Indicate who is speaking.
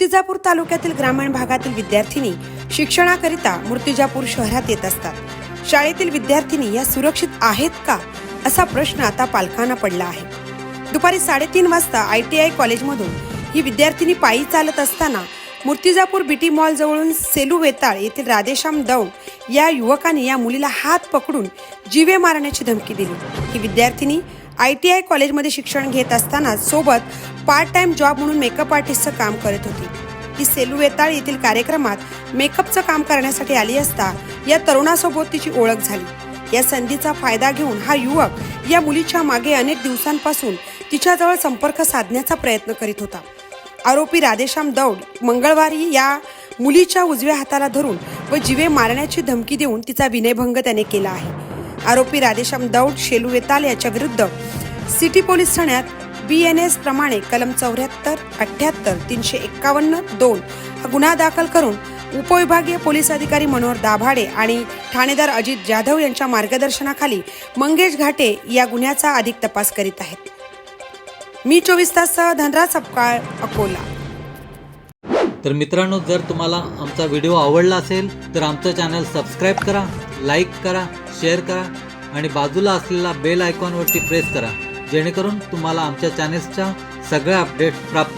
Speaker 1: मूर्तिजापूर तालुक्यातील ग्रामीण भागातील विद्यार्थिनी शिक्षणाकरिता मूर्तिजापूर शहरात येत असतात. शाळेतील विद्यार्थिनी या सुरक्षित आहेत का असा प्रश्न आता पालकांना पडला आहे. दुपारी साडेतीन वाजता आय टी आय कॉलेजमधून ही विद्यार्थिनी पायी चालत असताना मूर्तिजापूर बीटी मॉल जवळून सेलू वेताळ येथील राधेश्याम दौंड या युवकाने या मुलीला हात पकडून जीवे मारण्याची धमकी दिली. ही विद्यार्थिनी आय टी आय कॉलेजमध्ये शिक्षण घेत असताना सोबत पार्ट टाइम जॉब म्हणून मेकअप आर्टिस्टचं काम करत होती. ती सेलू वेताळ येथील कार्यक्रमात मेकअपचं काम करण्यासाठी आली असता या तरुणासोबत तिची ओळख झाली. या संधीचा फायदा घेऊन हा युवक या मुलीच्या मागे अनेक दिवसांपासून तिच्याजवळ संपर्क साधण्याचा प्रयत्न करीत होता. आरोपी राधेश्याम दौड मंगळवारी या मुलीच्या उजव्या हाताला धरून व जिवे मारण्याची धमकी देऊन तिचा विनयभंग त्याने केला आहे. आरोपी राधेश्याम दौड शेलू वेताल याच्या विरुद्ध सिटी पोलीस ठाण्यात बी एन एस प्रमाणे कलम चौऱ्याहत्तर अठ्ठ्याहत्तर तीनशे एक्कावन्न दोन हा गुन्हा दाखल करून उपविभागीय पोलीस अधिकारी मनोहर दाभाडे आणि ठाणेदार अजित जाधव यांच्या मार्गदर्शनाखाली मंगेश घाटे या गुन्ह्याचा अधिक तपास करीत आहेत. मी चोवीस ताससह धनराज सपकाळ अकोला.
Speaker 2: तर मित्रांनो जर तुम्हाला आमचा व्हिडिओ आवडला असेल तर आमचं चॅनल सबस्क्राईब करा लाईक करा शेअर करा आणि बाजूला असलेला बेल आयकॉनवरती प्रेस करा जेणेकरून तुम्हाला आमच्या चॅनेल्सच्या सगळ्या अपडेट्स प्राप्त